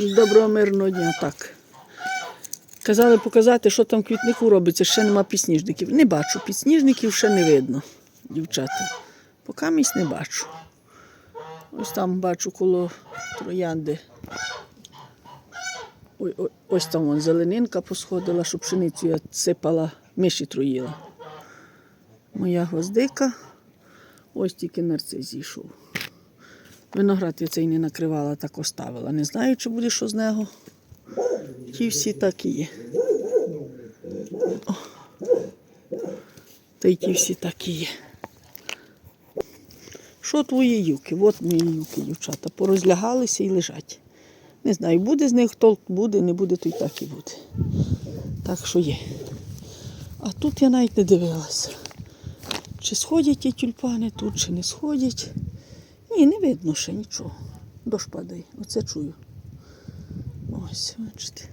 Доброго мирного дня, так. Казали показати, що там в квітнику робиться, ще нема підсніжників. Не бачу, підсніжників ще не видно, дівчата. Поки місць не бачу. Ось там бачу коло троянди. Ой, ой, ось там вон зеленинка посходила, щоб пшеницю я сипала, миші троїла. Моя гвоздика. Ось тільки нарцис зійшов. Виноград я цей не накривала, так оставила. Не знаю, чи буде що з нього. Ті всі так і є. О. Та й ті всі так і є. Що твої юки? От мої юки, дівчата. Порозлягалися і лежать. Не знаю, буде з них толк, буде, не буде, то й так і буде. Так що є. А тут я навіть не дивилася. Чи сходять ті тюльпани тут, чи не сходять. Ні, не видно ще нічого. Дощ падає, оце чую. Ось, бачите.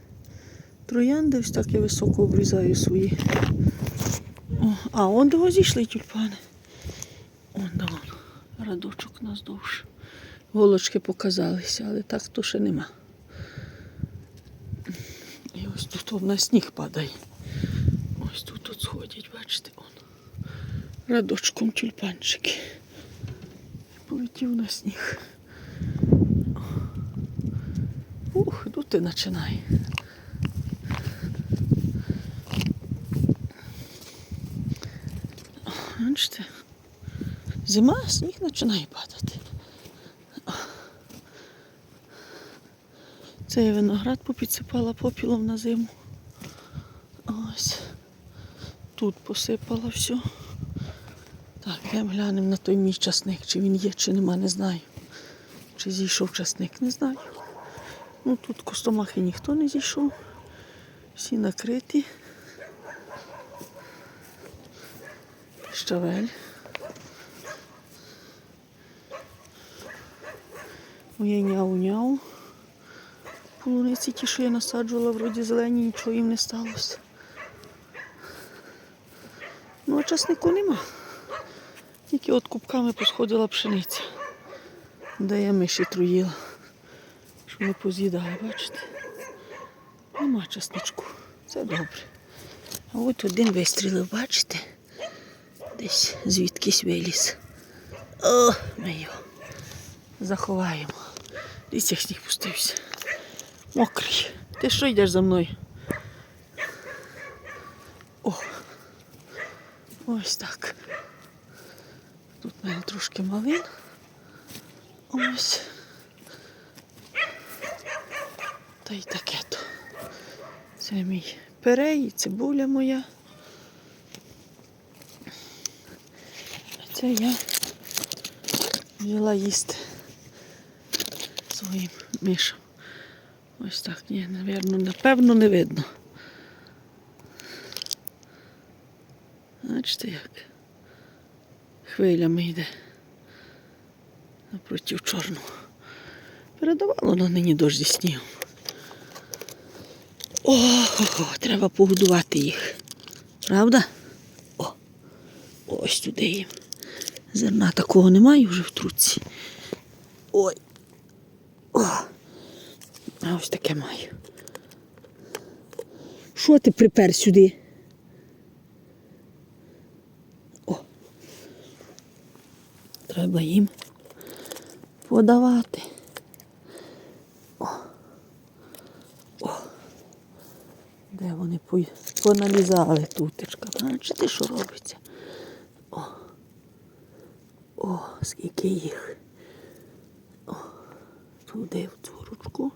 Троянди ось так я високо обрізаю свої. О, а, он до зійшли тюльпани. Он да вон. Радочок у нас довше. Голочки показалися, але так то ще нема. І ось тут он на сніг падає. Ось тут от сходять, бачите, он. Радочком тюльпанчики. Полетів на сніг. Ух, тут і починає. Бачите? Зима, сніг починає падати. Це я виноград попідсипала попілом на зиму. Ось. Тут посипала все. Йдемо глянемо на той мій часник, чи він є, чи нема, не знаю. Чи зійшов часник, не знаю. Ну тут костомахи ніхто не зійшов. Всі накриті. Щавель. Моє няу-няу. Полуниці ті, що я насаджувала, вроді зелені, нічого їм не сталося. Ну, а часнику нема. Тільки от кубками посходила пшениця, де я миші труїла, щоб не поз'їдали, бачите? Нема часничку. Це добре. А от один вистрілив, бачите? Десь звідкись виліз. О, ми його заховаємо. Дивіться, як сніг пустився. Мокрий. Ти що йдеш за мною? О! Ось так. Тут в мене трошки малин. Ось. Та й таке то. Це мій перей, цибуля моя. А це я взяла їсти своїм мишам. Ось так, ні, напевно, напевно, не видно. Бачите як? Хвилями йде напротив чорного. Передавало на нині дощ зі снігом. О, треба погодувати їх. Правда? О, ось туди їм. Зерна такого немає вже в трутці. Ой. О. А ось таке маю. Що ти припер сюди? О. Треба їм подавати. О. О. Де вони по- поналізали тутечка? Бачите, що робиться? О. О, скільки їх. О, туди в дзюрочку.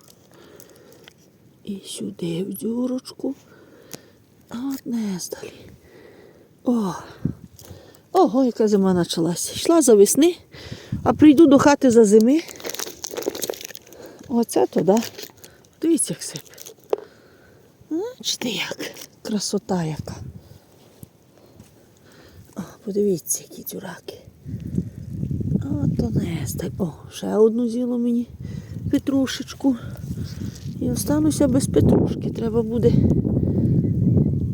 І сюди в дзюрочку. А от не здалі. О. Ого, яка зима почалася. Йшла за весни, а прийду до хати за зими. Оце то, да? Дивіться, як сипе. Бачите, як? Красота яка. О, подивіться, які дюраки. Ото не здай. О, ще одну з'їло мені петрушечку. І остануся без петрушки. Треба буде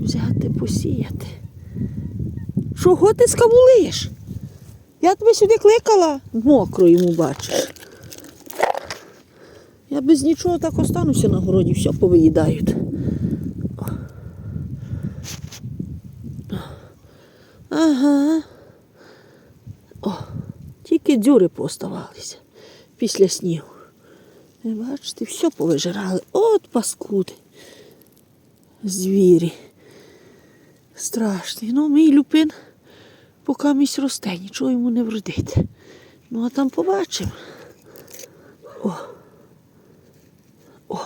взяти, посіяти. Чого ти скавулиш? Я тебе сюди кликала, мокро йому бачиш. Я без нічого так остануся на городі, все повиїдають. Ага. О, тільки дзюри поставалися після снігу. Ви бачите, все повижирали. От паскуди. Звірі. Страшний. Ну, мій люпин поки місь росте, нічого йому не вродить. Ну, а там побачимо. О. О.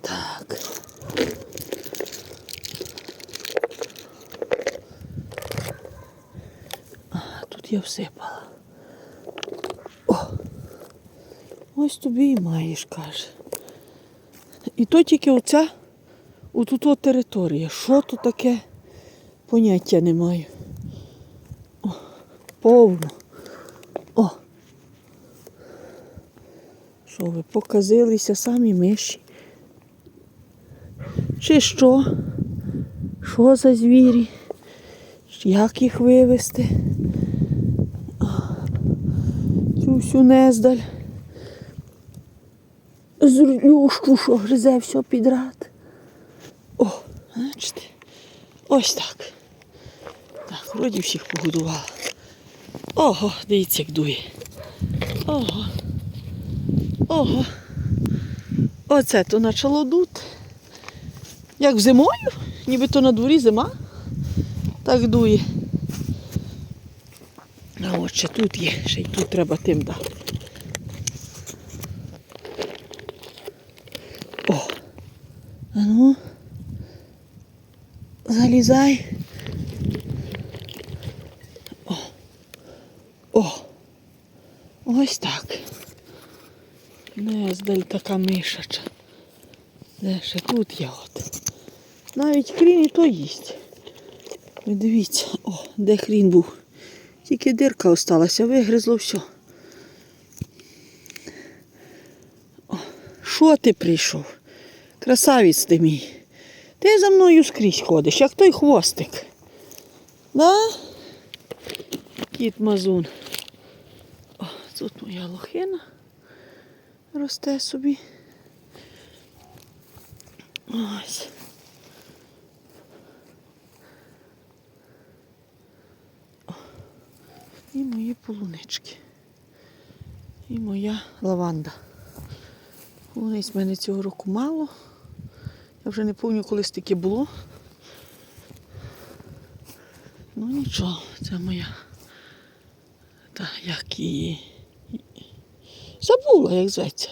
Так. А, тут я всипала. О. Ось тобі і маєш, каже. І то тільки оця, отут от територія. Що то таке? Поняття не маю. О, повно. О. Що ви показилися самі миші? Чи що? Що за звірі? Як їх вивезти? Цю всю нездаль. Злющу, що гризе все підряд. О, бачите? Ось так. Так, вроді всіх погодувала. Ого, дивіться, як дує. Ого. Ого. Оце то почало дути. Як зимою, ніби то на дворі зима, так дує. А от ще тут є, ще й тут треба тим дати. О. А ну. Залізай. О. Ось так. Нездаль така мишача. Де ще тут є от. Навіть хрін і то їсть. Дивіться, о, де хрін був. Тільки дирка осталася, вигризло все. О, що ти прийшов? Красавець ти мій. Ти за мною скрізь ходиш, як той хвостик. Да? Кіт мазун. О, тут моя лохина росте собі. Ось. І мої полунички. І моя лаванда. Полуниць в мене цього року мало. Я вже не пам'ятаю, коли стільки було. Ну нічого, це моя. Як її. Забула, як зветься.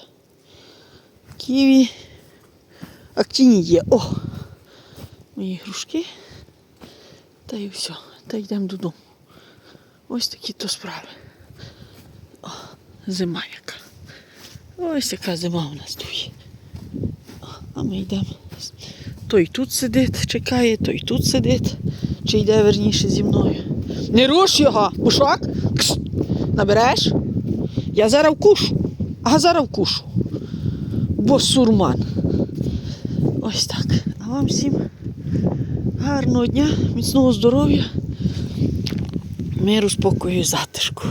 Ківі. Актінія. О! Мої грушки. Та і все. Та йдемо додому. Ось такі то справи. О, зима яка. Ось яка зима у нас тут. А ми йдемо. Той тут сидить, чекає, той тут сидить. Чи йде верніше зі мною. Не руш його, пушок. Кс. Набереш? Я зараз вкушу. А зараз вкушу. Бо сурман. Ось так. А вам всім гарного дня, міцного здоров'я, миру, спокою і затишку.